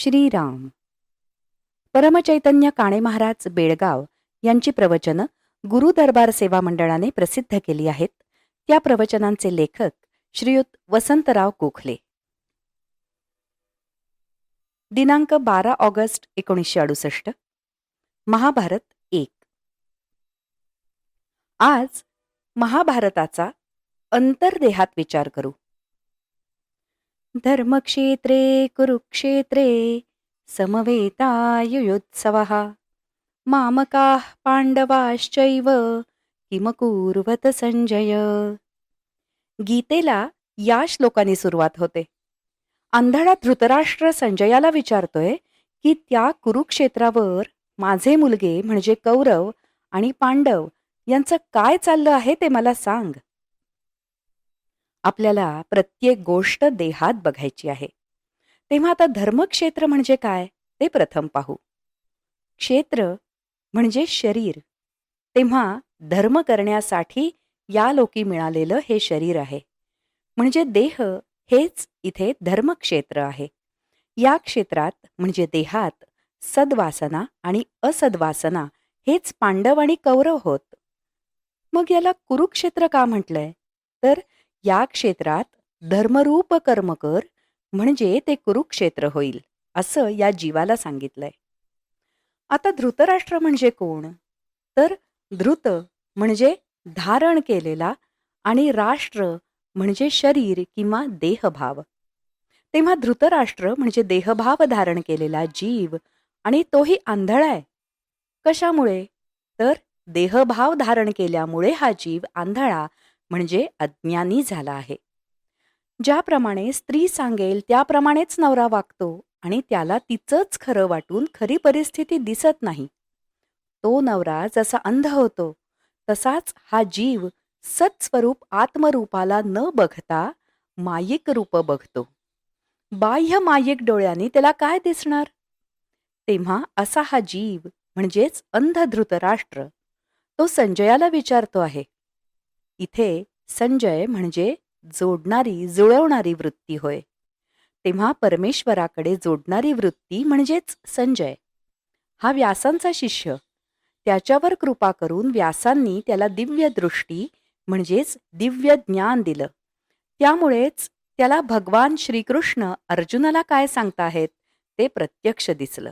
श्रीराम. परमचैतन्य काणे महाराज बेळगाव यांची प्रवचनं गुरु दरबार सेवा मंडळाने प्रसिद्ध केली आहेत. त्या प्रवचनांचे लेखक श्रीयुत वसंतराव गोखले. दिनांक बारा ऑगस्ट एकोणीसशे अडुसष्ट. महाभारत एक. आज महाभारताचा अंतर्देहात विचार करू. धर्मक्षेत्रे कुरुक्षेत्रे समवेतायुयोत्सवः। मामकाः पांडवाश्चैव किमकुर्वत संजय। गीतेला या श्लोकाने सुरुवात होते. अंधळा धृतराष्ट्र संजयाला विचारतोय की त्या कुरुक्षेत्रावर माझे मुलगे म्हणजे कौरव आणि पांडव यांचं काय चाललं आहे ते मला सांग. आपल्याला प्रत्येक गोष्ट देहात बघायची आहे. तेव्हा आता धर्मक्षेत्र म्हणजे काय? ते प्रथम पाहू. क्षेत्र म्हणजे शरीर. तेव्हा धर्म करण्यासाठी या लोकी मिळालेलं हे शरीर आहे. म्हणजे देह हेच इथे धर्मक्षेत्र आहे. या क्षेत्रात म्हणजे देहात सद्वासना आणि असद्वासना हेच पांडव आणि कौरव होत. मग याला कुरुक्षेत्र का म्हटलंय? तर या क्षेत्रात धर्मरूप कर्म कर म्हणजे ते कुरुक्षेत्र होईल असं या जीवाला सांगितलंय. आता धृतराष्ट्र म्हणजे कोण? तर धृत म्हणजे धारण केलेला आणि राष्ट्र म्हणजे शरीर किंवा देहभाव. तेव्हा धृतराष्ट्र म्हणजे देहभाव धारण केलेला जीव आणि तोही आंधळाय कशामुळे? तर देहभाव धारण केल्यामुळे हा जीव आंधळा म्हणजे अज्ञानी झाला आहे. ज्याप्रमाणे स्त्री सांगेल त्याप्रमाणेच नवरा वागतो आणि त्याला तिचंच खरं वाटून खरी परिस्थिती दिसत नाही. तो नवरा जसा अंध होतो तसाच हा जीव सत्स्वरूप आत्मरूपाला न बघता मायिक रूप बघतो. बाह्य मायिक डोळ्यांनी त्याला काय दिसणार? तेव्हा असा हा जीव म्हणजेच अंध धृतराष्ट्र तो संजयाला विचारतो आहे. इथे संजय म्हणजे जोडणारी जुळवणारी वृत्ती होय. तेव्हा परमेश्वराकडे जोडणारी वृत्ती म्हणजेच संजय. हा व्यासांचा शिष्य. त्याच्यावर कृपा करून व्यासांनी त्याला दिव्य दृष्टी म्हणजेच दिव्य ज्ञान दिलं. त्यामुळेच त्याला भगवान श्रीकृष्ण अर्जुनाला काय सांगताहेत ते प्रत्यक्ष दिसलं.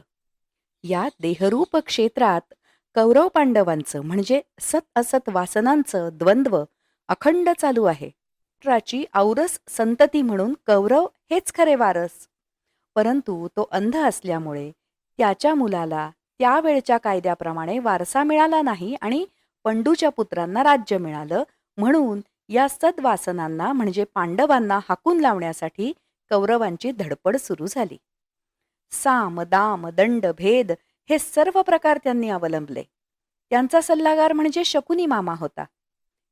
या देहरूप क्षेत्रात कौरव पांडवांचं म्हणजे सत असत वासनांचं द्वंद्व अखंड चालू आहे. राष्ट्राची औरस संतती म्हणून कौरव हेच खरे वारस. परंतु तो अंध असल्यामुळे त्याच्या मुलाला त्यावेळच्या कायद्याप्रमाणे वारसा मिळाला नाही आणि पंडूच्या पुत्रांना राज्य मिळालं म्हणून या सद्वासनांना म्हणजे पांडवांना हाकून लावण्यासाठी कौरवांची धडपड सुरू झाली. साम दाम दंड भेद हे सर्व प्रकार त्यांनी अवलंबले. त्यांचा सल्लागार म्हणजे शकुनी मामा होता.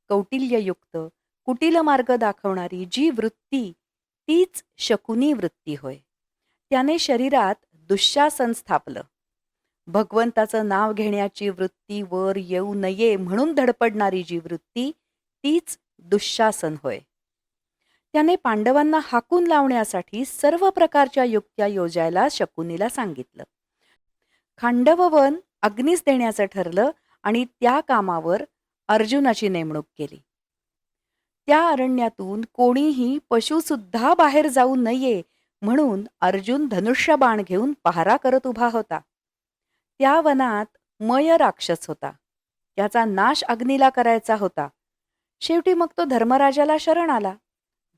कौटिल्ययुक्त कुटील मार्ग दाखवणारी जी वृत्ती तीच शकुनी वृत्ती होय. त्याने शरीरात दुःशासन स्थापलं. भगवंताचं नाव घेण्याची वृत्ती वर येऊ नये म्हणून धडपडणारी जी वृत्ती तीच दुःशासन होय. त्याने पांडवांना हाकून लावण्यासाठी सर्व प्रकारच्या युक्त्या योजायला शकुनीला सांगितलं. खांडववन अग्नीस देण्याचं ठरलं आणि त्या कामावर अर्जुनाची नेमणूक केली. त्या अरण्यातून कोणीही पशुसुद्धा बाहेर जाऊ नये म्हणून अर्जुन धनुष्यबाण घेऊन पहारा करत उभा होता. त्या वनात मय राक्षस होता. त्याचा नाश अग्नीला करायचा होता. शेवटी मग तो धर्मराजाला शरण आला.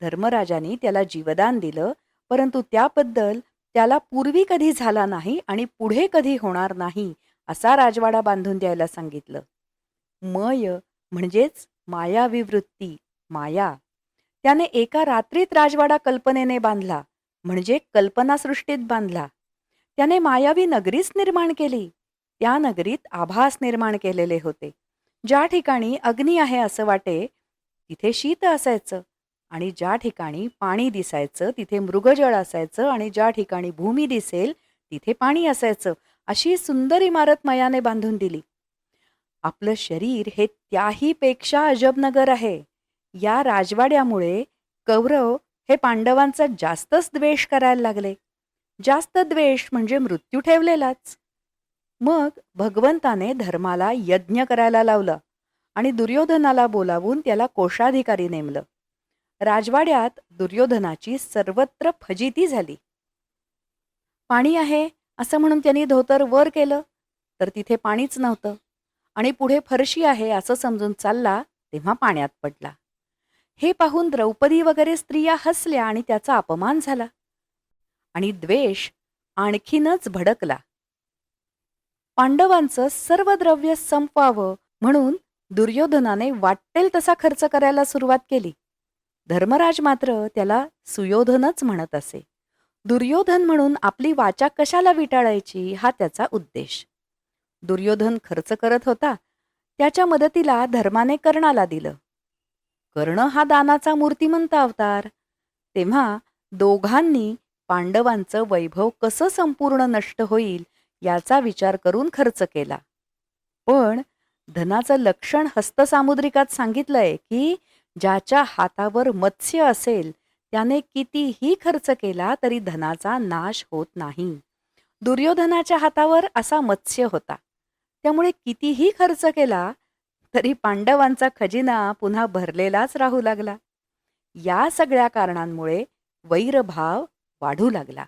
धर्मराजाने त्याला जीवदान दिलं परंतु त्याबद्दल त्याला पूर्वी कधी झाला नाही आणि पुढे कधी होणार नाही असा राजवाडा बांधून द्यायला सांगितलं. मय म्हणजेच मायावी वृत्ती माया. त्याने एका रात्रीत राजवाडा कल्पनेने बांधला म्हणजे कल्पनासृष्टीत बांधला. त्याने मायावी नगरीच निर्माण केली. त्या नगरीत आभास निर्माण केलेले होते. ज्या ठिकाणी अग्नी आहे असं वाटे तिथे शीत असायचं आणि ज्या ठिकाणी पाणी दिसायचं तिथे मृगजळ असायचं आणि ज्या ठिकाणी भूमी दिसेल तिथे पाणी असायचं अशी सुंदर इमारत मयाने बांधून दिली. आपलं शरीर हे त्याही पेक्षा अजबनगर आहे. या राजवाड्यामुळे कौरव हे पांडवांचा जास्तच द्वेष करायला लागले. जास्त द्वेष म्हणजे मृत्यू ठेवलेलाच. मग भगवंताने धर्माला यज्ञ करायला लावलं आणि दुर्योधनाला बोलावून त्याला कोषाधिकारी नेमलं. राजवाड्यात दुर्योधनाची सर्वत्र फजिती झाली. पाणी आहे असं म्हणून त्यांनी धोतर वर केलं तर तिथे पाणीच नव्हतं. आणि पुढे फरशी आहे असं समजून चालला तेव्हा पाण्यात पडला. हे पाहून द्रौपदी वगैरे स्त्रिया हसल्या आणि त्याचा अपमान झाला. आणि द्वेष आणखीनच भडकला. पांडवांचं सर्व द्रव्य संपवावं म्हणून दुर्योधनाने वाटेल तसा खर्च करायला सुरुवात केली. धर्मराज मात्र त्याला सुयोधनच म्हणत असे. दुर्योधन म्हणून आपली वाचा कशाला विटाळायची हा त्याचा उद्देश. दुर्योधन खर्च करत होता. त्याच्या मदतीला धर्माने कर्णाला दिलं. कर्ण हा दानाचा मूर्तिमंत अवतार. तेव्हा दोघांनी पांडवांचं वैभव कसं संपूर्ण नष्ट होईल याचा विचार करून खर्च केला. पण धनाचं लक्षण हस्तसामुद्रिकात सांगितलंय की ज्याच्या हातावर मत्स्य असेल त्याने कितीही खर्च केला तरी धनाचा नाश होत नाही. दुर्योधनाच्या हातावर असा मत्स्य होता. त्यामुळे कितीही खर्च केला तरी पांडवांचा खजिना पुन्हा भरलेलाच राहू लागला. या सगळ्या कारणांमुळे वैरभाव वाढू लागला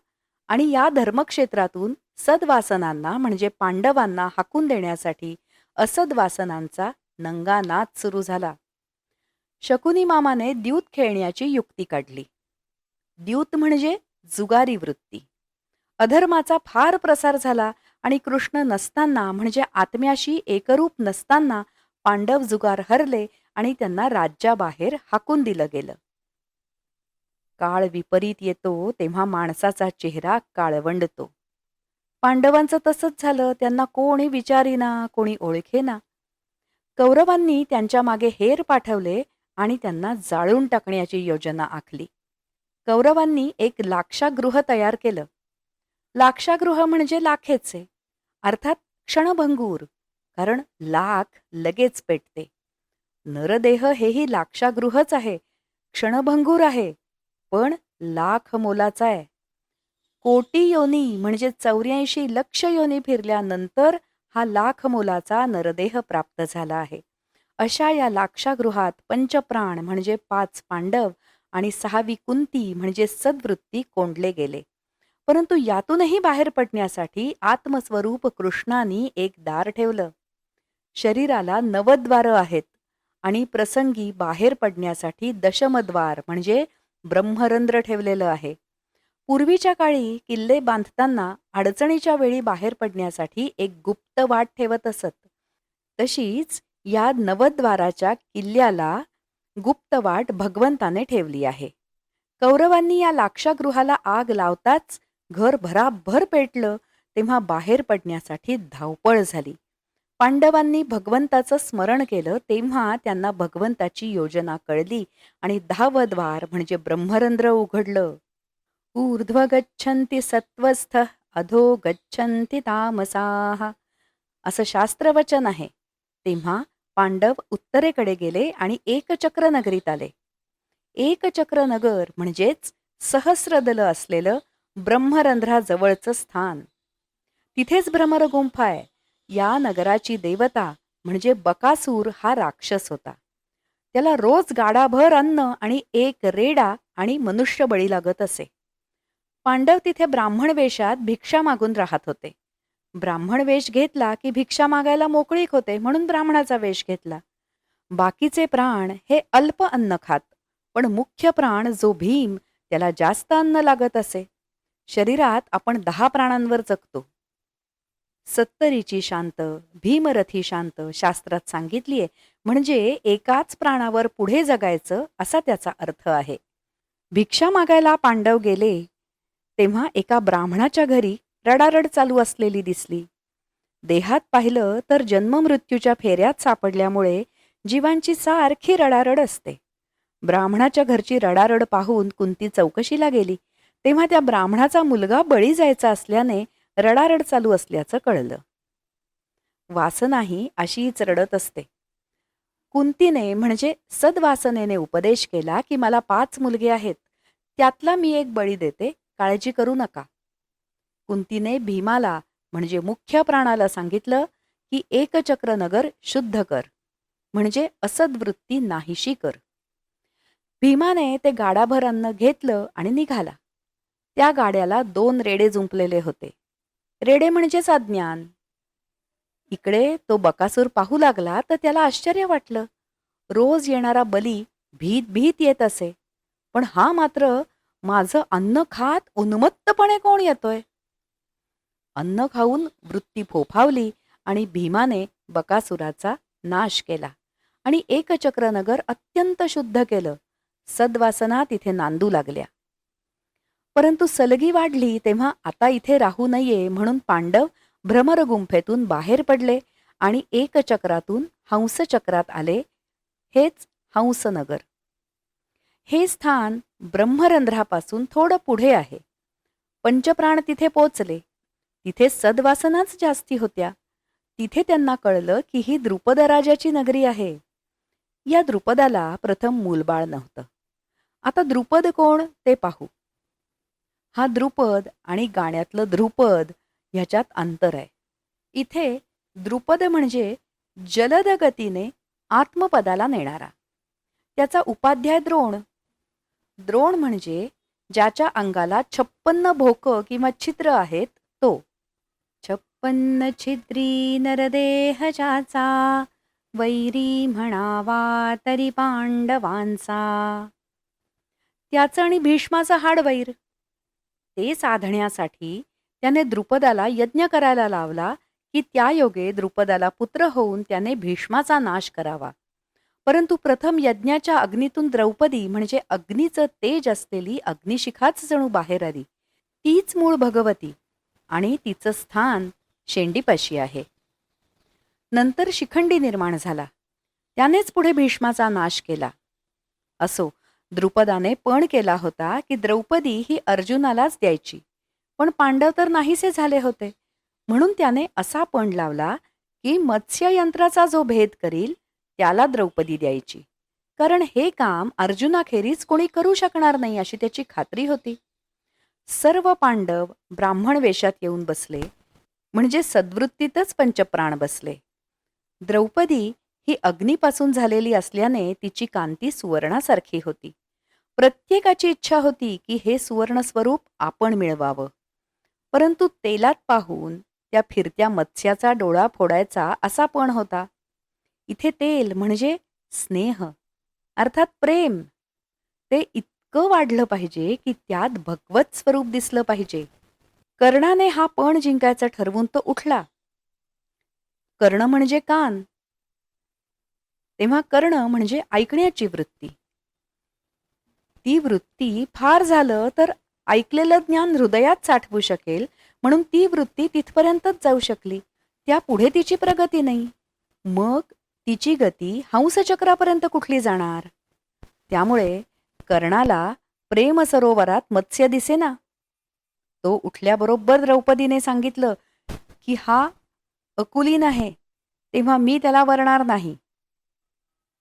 आणि या धर्मक्षेत्रातून सद्वासनांना म्हणजे पांडवांना हाकून देण्यासाठी असद्वासनांचा नंगानाद सुरू झाला. शकुनी मामाने द्यूत खेळण्याची युक्ती काढली. द्यूत म्हणजे जुगारी वृत्ती. अधर्माचा फार प्रसार झाला आणि कृष्ण नसताना म्हणजे आत्म्याशी एकरूप नसताना पांडव जुगार हरले आणि त्यांना राज्याबाहेर हाकून दिलं गेलं. काळ विपरीत येतो तेव्हा माणसाचा चेहरा काळवंडतो. पांडवांचं तसंच झालं त्यांना कोणी विचारीना कोणी ओळखेना. कौरवांनी त्यांच्या मागे हेर पाठवले आणि त्यांना जाळून टाकण्याची योजना आखली. कौरवांनी एक लाक्षागृह तयार केलं. लाक्षागृह म्हणजे लाखेचे. अर्थात क्षणभंगूर कारण लाख लगेच पेटते. नरदेह हेही लाक्षागृहच आहे क्षणभंगूर आहे पण लाख मोलाचा आहे. कोटी योनी म्हणजे चौऱ्याऐंशी लक्ष योनी फिरल्यानंतर हा लाख मोलाचा नरदेह प्राप्त झाला आहे. अशा या लाक्षागृहात पंचप्राण म्हणजे पाच पांडव आणि सहावी कुंती म्हणजे सद्वृत्ती कोंडले गेले. परंतु यातूनही बाहेर पडण्यासाठी आत्मस्वरूप कृष्णानी एक दार ठेवलं. शरीराला नवद्वारं आहेत आणि प्रसंगी बाहेर पडण्यासाठी दशमद्वार म्हणजे ब्रह्मरंध्र ठेवलेलं आहे. पूर्वीच्या काळी किल्ले बांधताना अडचणीच्या वेळी बाहेर पडण्यासाठी एक गुप्त वाट ठेवत असत. तशीच या नवद्वाराच्या किल्ल्याला गुप्त वाट भगवंताने ठेवली आहे. कौरवांनी या लाक्षागृहाला आग लावताच घर भराभर पेटलं तेव्हा बाहेर पडण्यासाठी धावपळ झाली. पांडवांनी भगवंताचं स्मरण केलं तेव्हा त्यांना भगवंताची योजना कळली आणि धावद्वार म्हणजे ब्रह्मरंध्र उघडलं. ऊर्ध्व गच्छन्ति सत्वस्थ अधो गच्छन्ति तामसाः. असं शास्त्रवचन आहे. तेव्हा पांडव उत्तरेकडे गेले आणि एकचक्र नगरीत आले. एकचक्र नगर म्हणजेच सहस्रदल असलेलं ब्रह्मरंध्राजवळचं स्थान. तिथेच भ्रमर गुंफा आहे. या नगराची देवता म्हणजे बकासूर हा राक्षस होता. त्याला रोज गाडाभर अन्न आणि एक रेडा आणि मनुष्य बळी लागत असे. पांडव तिथे ब्राह्मण वेशात भिक्षा मागून राहत होते. ब्राह्मण वेश घेतला की भिक्षा मागायला मोकळीक होते म्हणून ब्राह्मणाचा वेश घेतला. बाकीचे प्राण हे अल्प अन्न खात पण मुख्य प्राण जो भीम त्याला जास्त अन्न लागत असे. शरीरात आपण दहा प्राणांवर जगतो. सत्तरीची शांत भीमरथी शांत शास्त्रात सांगितलीये. म्हणजे एकाच प्राणावर पुढे जगायचं असा त्याचा अर्थ आहे. भिक्षा मागायला पांडव गेले तेव्हा एका ब्राह्मणाच्या घरी रडारड चालू असलेली दिसली. देहात पाहिलं तर जन्ममृत्यूच्या फेऱ्यात सापडल्यामुळे जीवांची सारखी रडारड असते. ब्राह्मणाच्या घरची रडारड पाहून कुंती चौकशीला गेली. तेव्हा त्या ब्राह्मणाचा मुलगा बळी जायचा असल्याने रडारड चालू असल्याचं कळलं. वासनाही अशीच रडत असते. कुंतीने म्हणजे सद्वासनेने उपदेश केला की मला पाच मुलगे आहेत. त्यातला मी एक बळी देते काळजी करू नका. कुंतीने भीमाला म्हणजे मुख्य प्राणाला सांगितलं की एकचक्र नगर शुद्ध कर. म्हणजे असद्वृत्ती नाहीशी कर. भीमाने ते गाडाभर अन्न घेतलं आणि निघाला. त्या गाड्याला दोन रेडे जुंपलेले होते. रेडे म्हणजेच अज्ञान इकडे तो बकासूर पाहू लागला तर त्याला आश्चर्य वाटलं. रोज येणारा बली भीत भीत येत असे. पण हा मात्र माझं अन्न खात उन्मत्तपणे कोण येतोय? अन्न खाऊन वृत्ती फोफावली आणि भीमाने बकासुराचा नाश केला आणि एकचक्रनगर अत्यंत शुद्ध केलं. सद्वासना तिथे नांदू लागल्या. परंतु सलगी वाढली तेव्हा आता इथे राहू नये म्हणून पांडव भ्रमरगुंफेतून बाहेर पडले आणि एकचक्रातून हंसचक्रात आले. हेच हंसनगर. हे स्थान ब्रह्मरंध्रापासून थोडं पुढे आहे. पंचप्राण तिथे पोचले. तिथे सद्वासनाच जास्ती होत्या. तिथे त्यांना कळलं की ही द्रुपद राजाची नगरी आहे. या द्रुपदाला प्रथम मूलबाळ नव्हतं. आता द्रुपद कोण ते पाहू. हा द्रुपद आणि गाण्यातलं ध्रुपद ह्याच्यात अंतर आहे. इथे द्रुपद म्हणजे जलद गतीने आत्मपदाला नेणारा. त्याचा उपाध्याय द्रोण. द्रोण म्हणजे ज्याच्या अंगाला छप्पन्न भोकं किंवा छिद्र आहेत तो. छप्पन्न छिद्री नरदेह ज्याचा वैरी म्हणावा तरी पांडवांचा. त्याचं आणि भीष्माचं हाडवैर. ते साधण्यासाठी त्याने द्रुपदाला यज्ञ करायला लावला की त्या योगे द्रुपदाला पुत्र होऊन त्याने भीष्माचा नाश करावा. परंतु प्रथम यज्ञाच्या अग्नीतून द्रौपदी म्हणजे अग्नीचं तेज असलेली अग्निशिखाच जणू बाहेर आली. तीच मूळ भगवती आणि तिचं स्थान शेंडीपाशी आहे. नंतर शिखंडी निर्माण झाला. त्यानेच पुढे भीष्माचा नाश केला. असो द्रुपदाने पण केला होता की द्रौपदी ही अर्जुनालाच द्यायची. पण पांडव तर नाहीसे झाले होते. म्हणून त्याने असा पण लावला की मत्स्ययंत्राचा जो भेद करील त्याला द्रौपदी द्यायची. कारण हे काम अर्जुनाखेरीज कोणी करू शकणार नाही अशी त्याची खात्री होती. सर्व पांडव ब्राह्मण वेशात येऊन बसले. म्हणजे सद्वृत्तीतच पंचप्राण बसले. द्रौपदी ही अग्नीपासून झालेली असल्याने तिची कांती सुवर्णासारखी होती. प्रत्येकाची इच्छा होती की हे सुवर्ण स्वरूप आपण मिळवावं. परंतु तेलात पाहून त्या फिरत्या मत्स्याचा डोळा फोडायचा असा पण होता. इथे तेल म्हणजे स्नेह अर्थात प्रेम. ते इतकं वाढलं पाहिजे की त्यात भगवत स्वरूप दिसलं पाहिजे. कर्णाने हा पण जिंकायचा ठरवून तो उठला. कर्ण म्हणजे कान. तेव्हा कर्ण म्हणजे ऐकण्याची वृत्ती. ती वृत्ती फार झालं तर ऐकलेलं ज्ञान हृदयात साठवू शकेल म्हणून ती वृत्ती तिथपर्यंतच जाऊ शकली. त्या पुढे तिची प्रगती नाही. मग तिची गती हंसचक्रापर्यंत कुठली जाणार? त्यामुळे कर्णाला प्रेम सरोवरात मत्स्य दिसेना. तो उठल्याबरोबर द्रौपदीने सांगितलं की हा अकुलीन आहे तेव्हा मी त्याला वरणार नाही.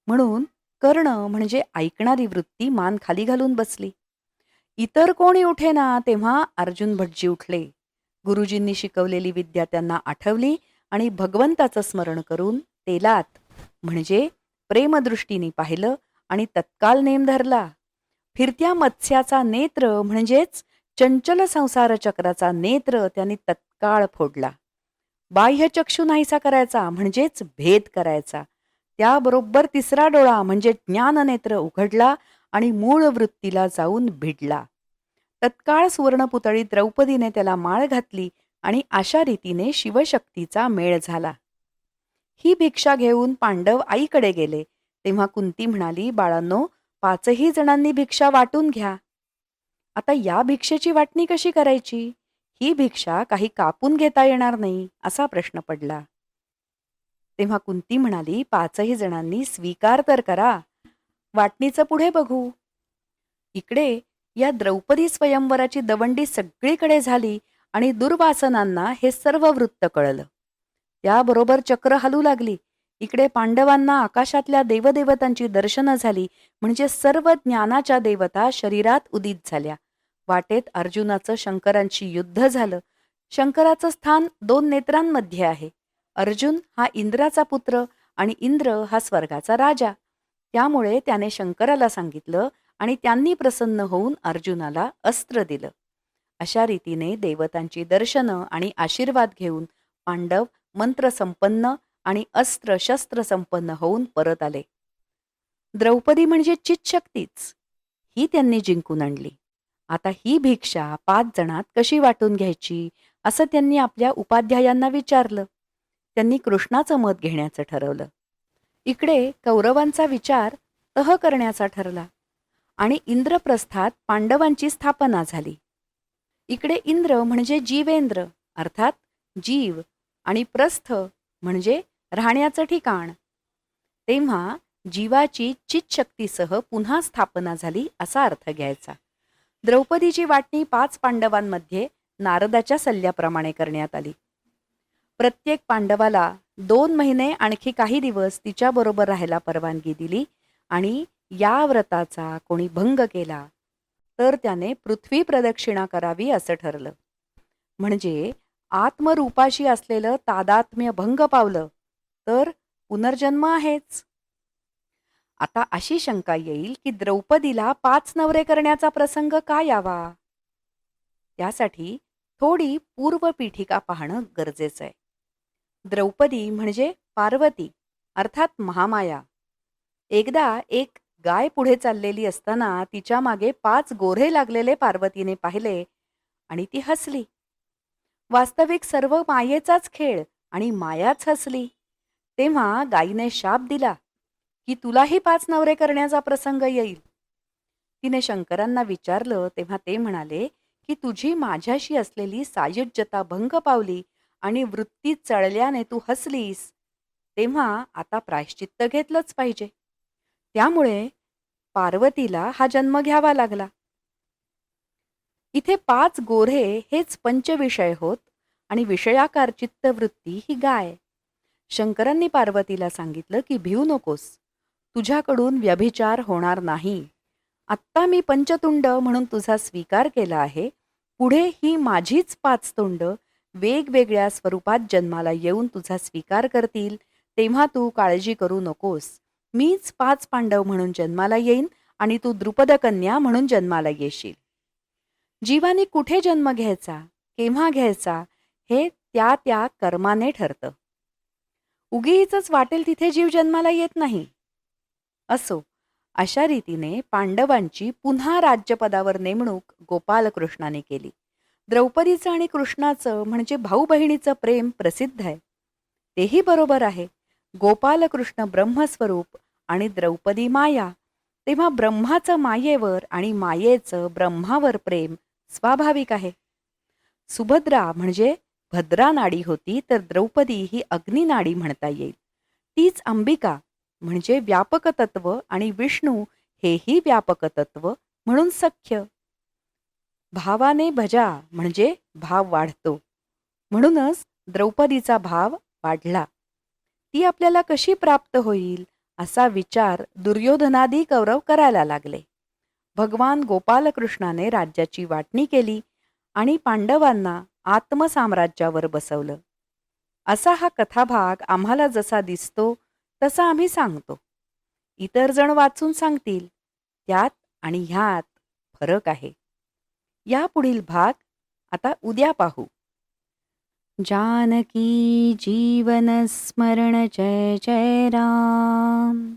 म्हणून कर्ण म्हणजे ऐकणारी वृत्ती मान खाली घालून बसली. इतर कोणी उठेना तेव्हा अर्जुन भटजी उठले. गुरुजींनी शिकवलेली विद्या त्यांना आठवली आणि भगवंताचं स्मरण करून तेलात म्हणजे प्रेमदृष्टीने पाहिलं आणि तत्काल नेम धरला. फिरत्या मत्स्याचा नेत्र म्हणजेच चंचल संसार चक्राचा नेत्र त्यांनी तत्काळ फोडला. बाह्य चक्षु नाहीसा करायचा म्हणजेच भेद करायचा. त्याबरोबर तिसरा डोळा म्हणजे ज्ञाननेत्र उघडला आणि मूळ वृत्तीला जाऊन भिडला. तत्काळ सुवर्णपुतळी द्रौपदीने त्याला माळ घातली आणि अशा रीतीने शिवशक्तीचा मेळ झाला. ही भिक्षा घेऊन पांडव आईकडे गेले. तेव्हा कुंती म्हणाली बाळांनो पाचही जणांनी भिक्षा वाटून घ्या. आता या भिक्षेची वाटणी कशी करायची? ही भिक्षा काही कापून घेता येणार नाही असा प्रश्न पडला. तेव्हा कुंती म्हणाली पाचही जणांनी स्वीकार तर करा. वाटणीचं पुढे बघू. इकडे या द्रौपदी स्वयंवराची दवंडी सगळीकडे झाली आणि दुर्वासनांना हे सर्व वृत्त कळलं. त्याबरोबर चक्र हलू लागली. इकडे पांडवांना आकाशातल्या देवदेवतांची दर्शनं झाली म्हणजे सर्व ज्ञानाच्या देवता शरीरात उदित झाल्या. वाटेत अर्जुनाचं शंकरांशी युद्ध झालं. शंकराचं स्थान दोन नेत्रांमध्ये आहे. अर्जुन हा इंद्राचा पुत्र आणि इंद्र हा स्वर्गाचा राजा. त्यामुळे त्याने शंकराला सांगितलं आणि त्यांनी प्रसन्न होऊन अर्जुनाला अस्त्र दिलं. अशा रीतीने देवतांची दर्शनं आणि आशीर्वाद घेऊन पांडव मंत्रसंपन्न आणि अस्त्र शस्त्र संपन्न होऊन परत आले. द्रौपदी म्हणजे चितशक्तीच. ही त्यांनी जिंकून आणली. आता ही भिक्षा पाच जणात कशी वाटून घ्यायची असं त्यांनी आपल्या उपाध्यायांना विचारलं. त्यांनी कृष्णाचं मत घेण्याचं ठरवलं. इकडे कौरवांचा विचार तह करण्याचा ठरला आणि इंद्रप्रस्थात पांडवांची स्थापना झाली. इकडे इंद्र म्हणजे जीवेंद्र अर्थात जीव आणि प्रस्थ म्हणजे राहण्याचं ठिकाण. तेव्हा जीवाची चितशक्तीसह पुन्हा स्थापना झाली असा अर्थ घ्यायचा. द्रौपदीची वाटणी पाच पांडवांमध्ये नारदाच्या सल्ल्याप्रमाणे करण्यात आली. प्रत्येक पांडवाला दोन महिने आणखी काही दिवस तिच्याबरोबर राहायला परवानगी दिली आणि या व्रताचा कोणी भंग केला तर त्याने पृथ्वी प्रदक्षिणा करावी असं ठरलं. म्हणजे आत्मरूपाशी असलेलं तादात्म्य भंग पावलं तर पुनर्जन्म आहेच. आता अशी शंका येईल की द्रौपदीला पाच नवरे करण्याचा प्रसंग का यावा? त्यासाठी थोडी पूर्वपीठिका पाहणं गरजेचं आहे. द्रौपदी म्हणजे पार्वती अर्थात महामाया. एकदा एक गाय पुढे चाललेली असताना तिच्यामागे पाच गोरे लागलेले पार्वतीने पाहिले आणि ती हसली. वास्तविक सर्व मायेचाच खेळ आणि मायाच हसली. तेव्हा गायीने शाप दिला की तुलाही पाच नवरे करण्याचा प्रसंग येईल. तिने शंकरांना विचारलं तेव्हा ते म्हणाले की तुझी माझ्याशी असलेली सायुज्यता भंग पावली आणि वृत्ती चळल्याने तू हसलीस तेव्हा आता प्रायश्चित्त घेतलंच पाहिजे. त्यामुळे पार्वतीला हा जन्म घ्यावा लागला. इथे पाच गोरे हेच पंचविषय होत आणि विषयाकार चित्तवृत्ती ही गाय. शंकरांनी पार्वतीला सांगितलं की भिऊ नकोस. तुझ्याकडून व्यभिचार होणार नाही. आत्ता मी पंचतुंड म्हणून तुझा स्वीकार केला आहे. पुढे ही माझीच पाच तोंड वेगवेगळ्या स्वरूपात जन्माला येऊन तुझा स्वीकार करतील तेव्हा तू काळजी करू नकोस. मीच पाच पांडव म्हणून जन्माला येईन आणि तू द्रुपदकन्या म्हणून जन्माला येशील. जीवाने कुठे जन्म घ्यायचा केव्हा घ्यायचा हे त्या त्या कर्माने ठरतं. उगीच वाटेल तिथे जीव जन्माला येत नाही. असो अशा रीतीने पांडवांची पुन्हा राज्यपदावर नेमणूक गोपालकृष्णाने केली. द्रौपदीचं आणि कृष्णाचं म्हणजे भाऊ बहिणीचं प्रेम प्रसिद्ध आहे. तेही बरोबर आहे. गोपालकृष्ण ब्रह्मस्वरूप आणि द्रौपदी माया. तेव्हा ब्रह्माचं मायेवर आणि मायेचं ब्रह्मावर प्रेम स्वाभाविक आहे. सुभद्रा म्हणजे भद्रा नाडी होती तर द्रौपदी ही अग्निनाडी म्हणता येईल. तीच अंबिका म्हणजे व्यापक तत्व आणि विष्णू हेही व्यापक तत्व म्हणून सख्य. भावाने भजा म्हणजे भाव वाढतो. म्हणूनच द्रौपदीचा भाव वाढला. ती आपल्याला कशी प्राप्त होईल असा विचार दुर्योधनादी कौरव करायला लागले. भगवान गोपालकृष्णाने राज्याची वाटणी केली आणि पांडवांना आत्मसाम्राज्यावर बसवलं. असा हा कथाभाग आम्हाला जसा दिसतो तसा आम्ही सांगतो. इतर जण वाचून सांगतील त्यात आणि ह्यात फरक आहे. या पुढील भाग आता उद्या पाहू. जानकी जीवन स्मरण जय जय राम.